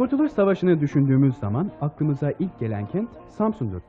Kurtuluş Savaşı'nı düşündüğümüz zaman aklımıza ilk gelen kent Samsun'dur.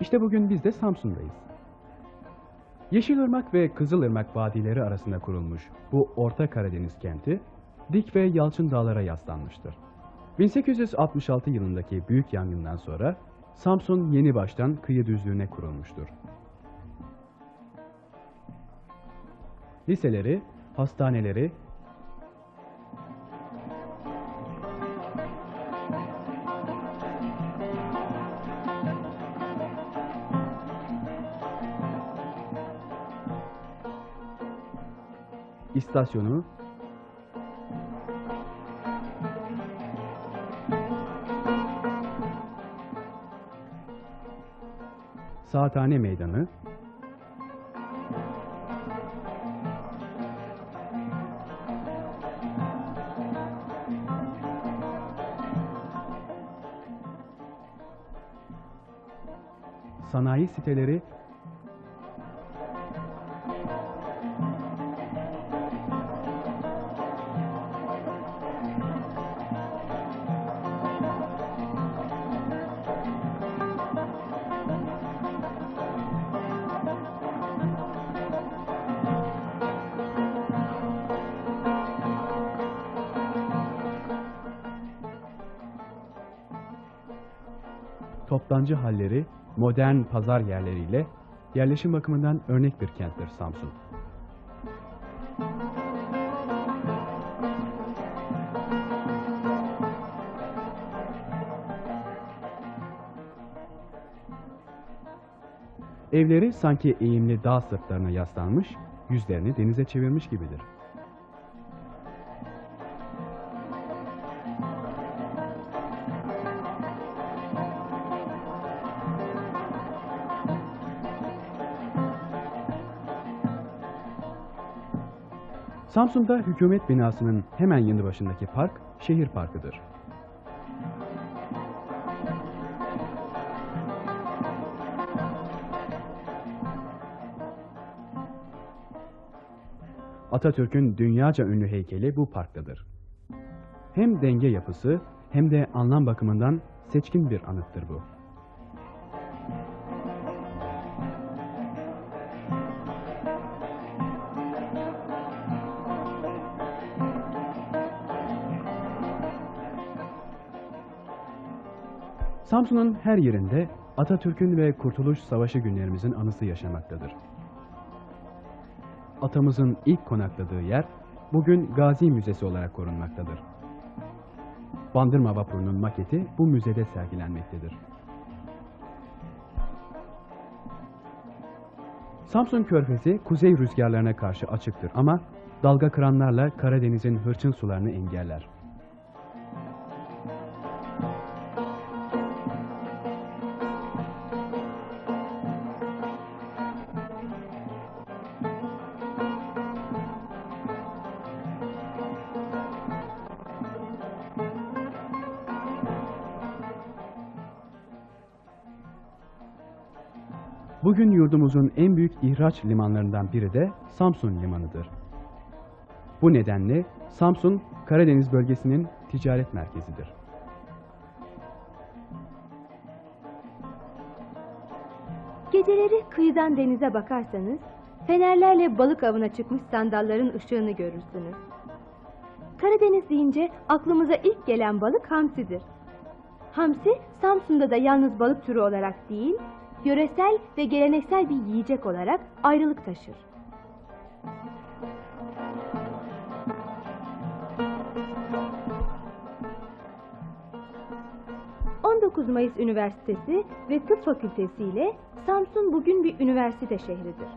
İşte bugün biz de Samsun'dayız. Yeşilırmak ve Kızılırmak vadileri arasında kurulmuş bu Orta Karadeniz kenti, dik ve yalçın dağlara yaslanmıştır. 1866 yılındaki büyük yangından sonra Samsun yeni baştan kıyı düzlüğüne kurulmuştur. Liseleri, hastaneleri, istasyonu, Saathane Meydanı, sanayi siteleri toptancı halleri, modern pazar yerleriyle yerleşim bakımından örnek bir kenttir Samsun. Evleri sanki eğimli dağ sırtlarına yaslanmış, yüzlerini denize çevirmiş gibidir. Samsun'da hükümet binasının hemen yanı başındaki park şehir parkıdır. Atatürk'ün dünyaca ünlü heykeli bu parktadır. Hem denge yapısı hem de anlam bakımından seçkin bir anıttır bu. Samsun'un her yerinde Atatürk'ün ve Kurtuluş Savaşı günlerimizin anısı yaşamaktadır. Atamızın ilk konakladığı yer bugün Gazi Müzesi olarak korunmaktadır. Bandırma vapurunun maketi bu müzede sergilenmektedir. Samsun Körfezi kuzey rüzgarlarına karşı açıktır ama dalga kıranlarla Karadeniz'in hırçın sularını engeller. Bugün yurdumuzun en büyük ihraç limanlarından biri de Samsun Limanı'dır. Bu nedenle Samsun, Karadeniz bölgesinin ticaret merkezidir. Geceleri kıyıdan denize bakarsanız fenerlerle balık avına çıkmış sandalların ışığını görürsünüz. Karadeniz deyince aklımıza ilk gelen balık hamsidir. Hamsi Samsun'da da yalnız balık türü olarak değil, yöresel ve geleneksel bir yiyecek olarak ayrılık taşır. ...19 Mayıs Üniversitesi ve Tıp Fakültesi ile Samsun bugün bir üniversite şehridir.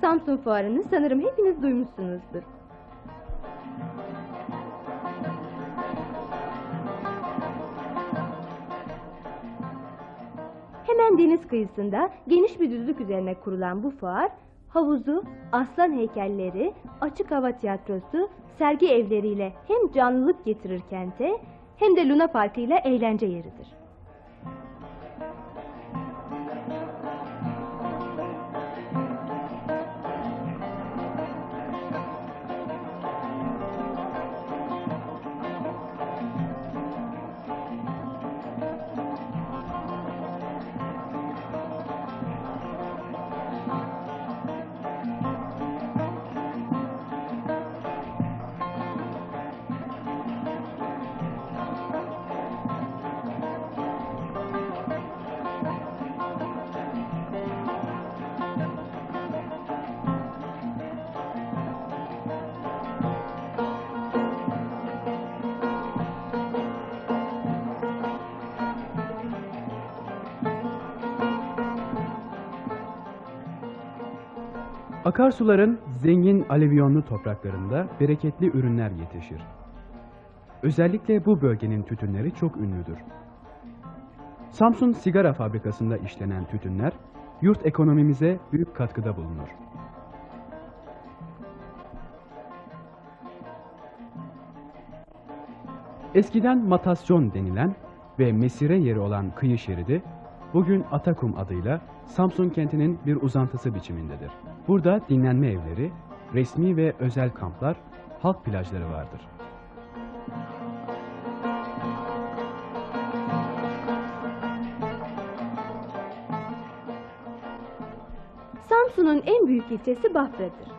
Samsun Fuarı'nı sanırım hepiniz duymuşsunuzdur. Samsun deniz kıyısında geniş bir düzlük üzerine kurulan bu fuar, havuzu, aslan heykelleri, açık hava tiyatrosu, sergi evleriyle hem canlılık getirir kente hem de Luna Parkı ile eğlence yeridir. Akarsuların zengin alüvyonlu topraklarında bereketli ürünler yetişir. Özellikle bu bölgenin tütünleri çok ünlüdür. Samsun Sigara Fabrikası'nda işlenen tütünler, yurt ekonomimize büyük katkıda bulunur. Eskiden matasyon denilen ve mesire yeri olan kıyı şeridi, bugün Atakum adıyla Samsun kentinin bir uzantısı biçimindedir. Burada dinlenme evleri, resmi ve özel kamplar, halk plajları vardır. Samsun'un en büyük ilçesi Bafra'dır.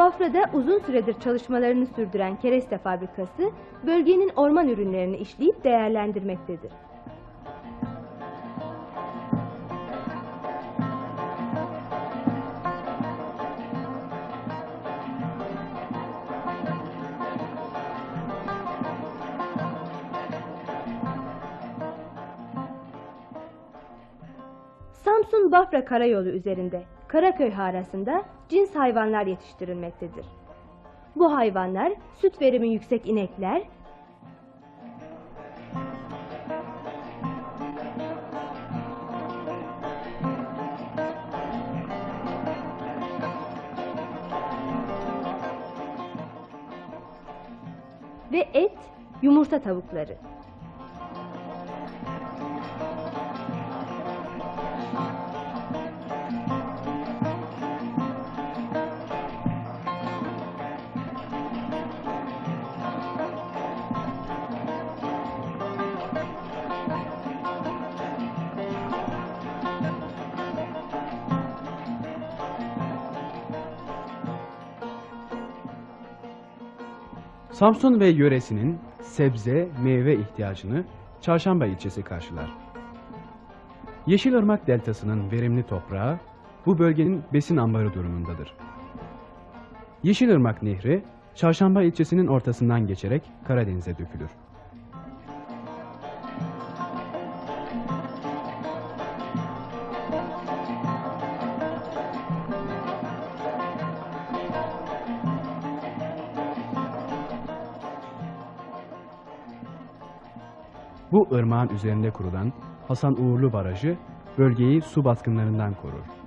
Bafra'da uzun süredir çalışmalarını sürdüren kereste fabrikası, bölgenin orman ürünlerini işleyip değerlendirmektedir. Samsun-Bafra karayolu üzerinde Karaköy harasında cins hayvanlar yetiştirilmektedir. Bu hayvanlar süt verimi yüksek inekler, ve et, yumurta tavukları. Samsun ve yöresinin sebze, meyve ihtiyacını Çarşamba ilçesi karşılar. Yeşilırmak deltasının verimli toprağı bu bölgenin besin ambarı durumundadır. Yeşilırmak Nehri Çarşamba ilçesinin ortasından geçerek Karadeniz'e dökülür. Bu ırmağın üzerinde kurulan Hasan Uğurlu Barajı bölgeyi su baskınlarından korur.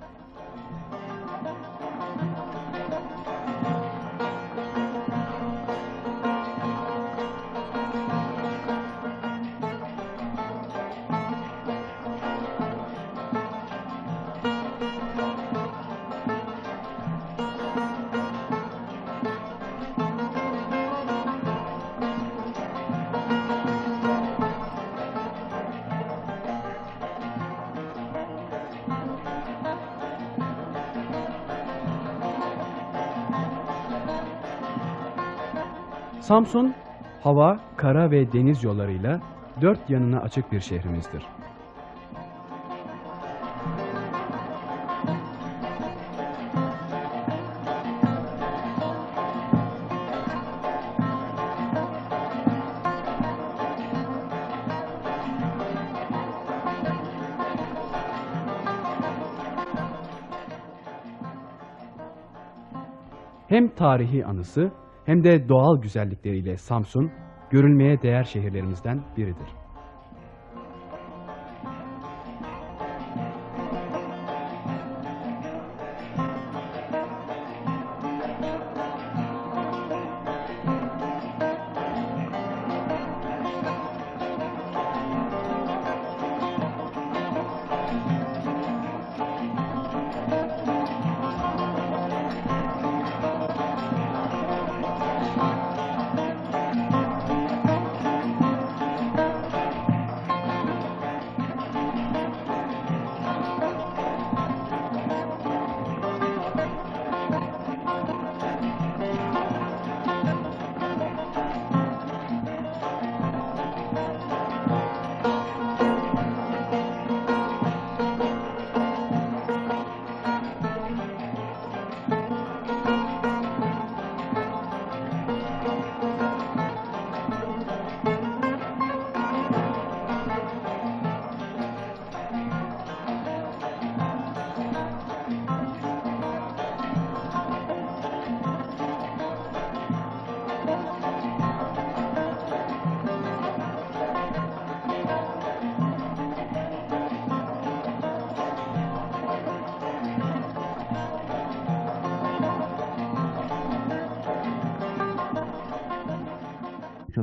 Samsun, hava, kara ve deniz yollarıyla dört yanına açık bir şehrimizdir. Hem tarihi anısı hem de doğal güzellikleriyle Samsun, görülmeye değer şehirlerimizden biridir.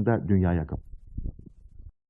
Dışında dünyaya kapı.